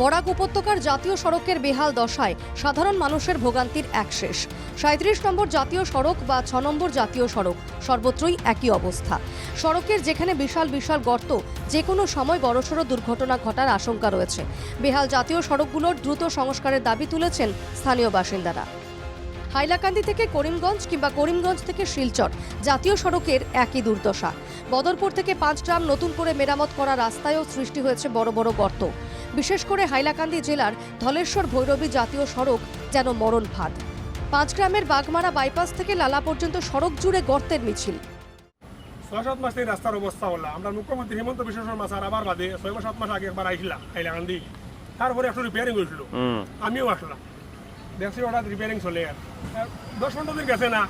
বরাক উপত্যকার জাতীয় সড়কের বেহাল দশায় সাধারণ মানুষের ভোগান্তির এক শেষ। সাঁত্রিশ নম্বর জাতীয় সড়ক বা ছ নম্বর জাতীয় সড়ক, সর্বত্রই একই অবস্থা। সড়কের যেখানে বিশাল বিশাল গর্ত যে কোনো সময় বড়সড় দুর্ঘটনা ঘটার আশঙ্কা রয়েছে। বেহাল জাতীয় সড়কগুলোর দ্রুত সংস্কারের দাবি তুলেছেন স্থানীয় বাসিন্দারা। হাইলাকান্দি থেকে করিমগঞ্জ কিংবা করিমগঞ্জ থেকে শিলচর জাতীয় সড়কের একই দুর্দশা। বদরপুর থেকে পাঁচগ্রাম নতুন করে মেরামত করা রাস্তায়ও সৃষ্টি হয়েছে বড় বড় গর্ত। বিশেষ করে হাইলাকান্দি জেলার ধলেশ্বর ভৈরবী জাতীয় সড়ক যেন মরণ ফাঁদ। পাঁচগ্রামের বাগমারা বাইপাস থেকে লালা পর্যন্ত সড়ক জুড়ে গর্তের মিছিল। ছয় সাত মাস এই রাস্তার অবস্থা হলো। আমরা মুখ্যমন্ত্রী হেমন্ত বিশ্ব শর্মা স্যার আবার বাদে ছয় মাস সাত মাস আগে একবার আইসলাম হাইলাকান্দি। তারপরে একটু রিপেয়ারিং হয়েছিল। আমিও আসলাম। দেখছি হঠাৎ রিপেয়ারিং চলে দশ পনেরো দিন গেছে না।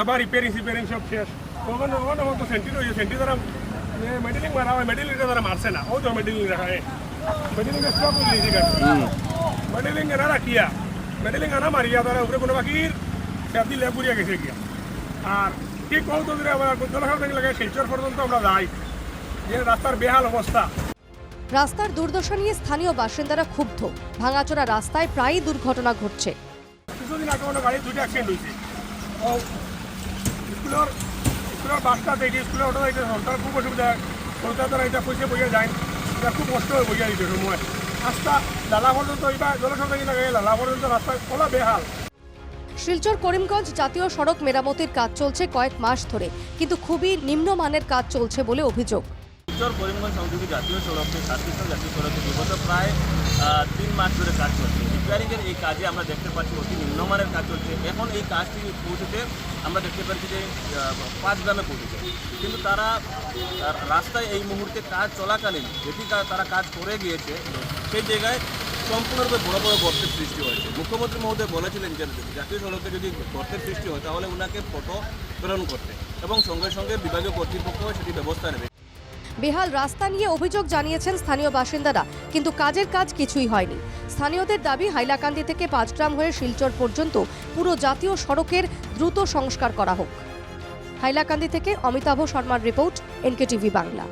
আবার রিপেয়ারিং সিপেয়ারিং সব শেষ। ওখানে ওখানে তো সেন্টি রয়েছে। সেন্টি দ্বারা মেডিলিং মারা হয় মেডিলিংটা তারা মারছে না। ও তো মেডিলিং রাখা হয়। তারা গেছে গিয়া আর ঠিক কত দূরে আমার থেকে লাগে শিলচর পর্যন্ত আমরা যাই যে রাস্তার বেহাল অবস্থা রাস্তার দুর্দশা নিয়ে স্থানীয় বাসিন্দারা ক্ষুব্ধ ভাঙাচোরা রাস্তায় প্রায়ই দুর্ঘটনা ঘটছে কিছুদিন আগে কোনো গাড়ি দুইটা অ্যাক্সিডেন্ট হয়েছে ও স্কুলের স্কুলের বাসটা দেখি স্কুলের অটো যাইতে সরকার খুব অসুবিধা সরকার দ্বারা এটা পয়সা বইয়া যায় এটা খুব কষ্ট হয়ে বইয়া দিতে সময়। রাস্তা লালা পর্যন্ত এইবার জনসংখ্যা কিনা লালা পর্যন্ত রাস্তা খোলা বেহাল। শিলচর করিমগঞ্জ জাতীয় সড়ক মেরামতির কাজ চলছে কয়েক মাস ধরে কিন্তু খুবই নিম্নমানের কাজ চলছে বলে অভিযোগ। শিলচর করিমগঞ্জ সংযোগী জাতীয় সড়কে সাতকৃষ্ণ জাতীয় সড়কে বিগত প্রায় তিন মাস ধরে কাজ চলছে। রিপেয়ারিংয়ের এই কাজে আমরা দেখতে পাচ্ছি অতি নিম্নমানের কাজ চলছে। এখন এই কাজটি পৌঁছেছে, আমরা দেখতে পাচ্ছি যে পাঁচ গ্রামে পৌঁছেছে। কিন্তু তারা রাস্তায় এই মুহূর্তে কাজ চলাকালীন যেটি তারা কাজ করে গিয়েছে, সেই জায়গায় সম্পূর্ণরূপে বড় বড় গর্তের সৃষ্টি হয়েছে। মুখ্যমন্ত্রী মহোদয় বলেছিলেন যে, জাতীয় সড়কে যদি গর্তের সৃষ্টি হয়, তাহলে ওনাকে ফটো প্রেরণ করতে। এবং সঙ্গে সঙ্গে বিভাগীয় কর্তৃপক্ষ সেটি ব্যবস্থা নেবে। বেহাল রাস্তা নিয়ে অভিযোগ জানিয়েছেন স্থানীয় বাসিন্দারা, কিন্তু কাজের কাজ কিছুই হয়নি। স্থানীয়দের দাবি, হাইলাকান্দি থেকে পাঁচগ্রাম হয়ে শিলচর পর্যন্ত পুরো জাতীয় সড়কের দ্রুত সংস্কার করা হোক। হাইলাকান্দি থেকে অমিতাভ শর্মার রিপোর্ট, এনকেটিভি বাংলা।